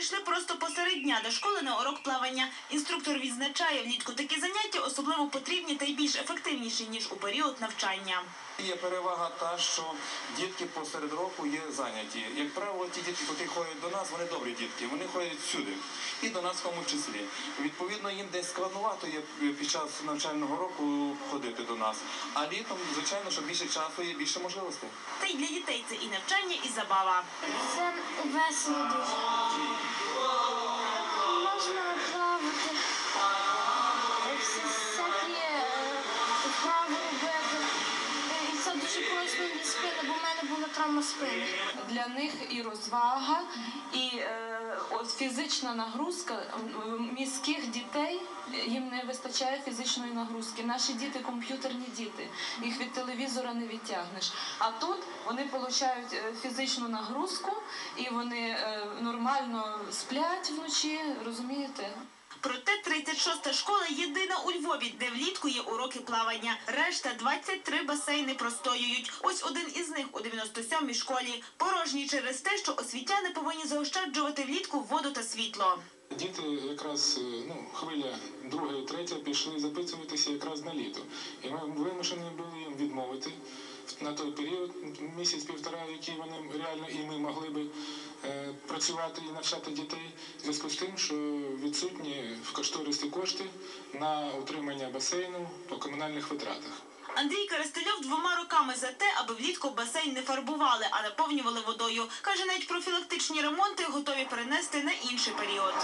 прийшли просто посеред дня до школи на урок плавання. Інструктор відзначає влітку такі заняття особливо потрібні та й більш ефективніші, ніж у період навчання. Є перевага та, що дітки посеред року є зайняті. Як правило, ті дітки, які ходять до нас, вони добрі дітки, вони ходять всюди. І до нас в тому числі. Відповідно, їм десь складновато є під час навчального року ходити до нас. А літом, звичайно, що більше часу є більше можливостей. Та й для дітей це і навчання, і забава. Це весело дуже. Травма. Для них і розвага, і е, фізична нагрузка міських дітей їм не вистачає фізичної нагрузки. Наші діти комп'ютерні діти, їх від телевізора не відтягнеш. А тут вони отримують е, фізичну нагрузку і вони е, нормально сплять вночі, розумієте? Проте 36-та школа єдина у Львові, де влітку є уроки плавання. Решта 23 басейни простоюють. Ось один із них у 97-й школі. Порожній через те, що освітяни повинні заощаджувати влітку воду та світло. Діти якраз е, ну, хвиля друга і третя пішли записуватися якраз на літо. І ми вимушені були їм відмовити на той період, місяць-півтора, який вони реально і ми могли би працювати і навчати дітей, в зв'язку з тим, що відсутні в кошторисі кошти на утримання басейну по комунальних витратах. Андрій Карастельов двома роками за те, аби влітку басейн не фарбували, а наповнювали водою. Каже, навіть профілактичні ремонти готові перенести на інший період.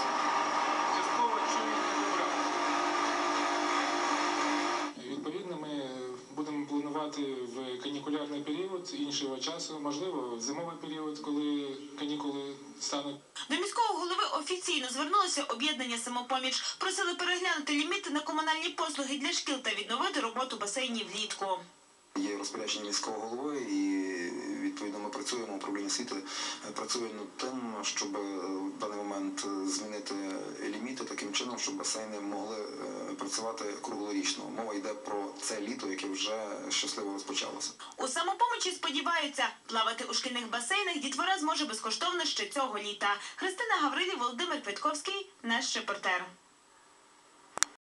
Відповідно, ми будемо планувати в канікулярний період іншого часу, можливо, в зимовий період, коли канікули стануть. До міського голови офіційно звернулося об'єднання самопоміч. Просили переглянути ліміти на комунальні послуги для шкіл та відновити роботу басейнів влітку. Є розпорядження міського голови, і відповідно ми працюємо. Управління освіти е, працює над тим, щоб е, в даний момент е, змінити ліміти таким чином, щоб басейни могли працювати круглорічно. Мова йде про це літо, яке вже щасливо розпочалося. У самопомочі сподіваються, плавати у шкільних басейнах дітвора зможе безкоштовно ще цього літа. Христина Гаврилі, Володимир Петковський, наш репортер.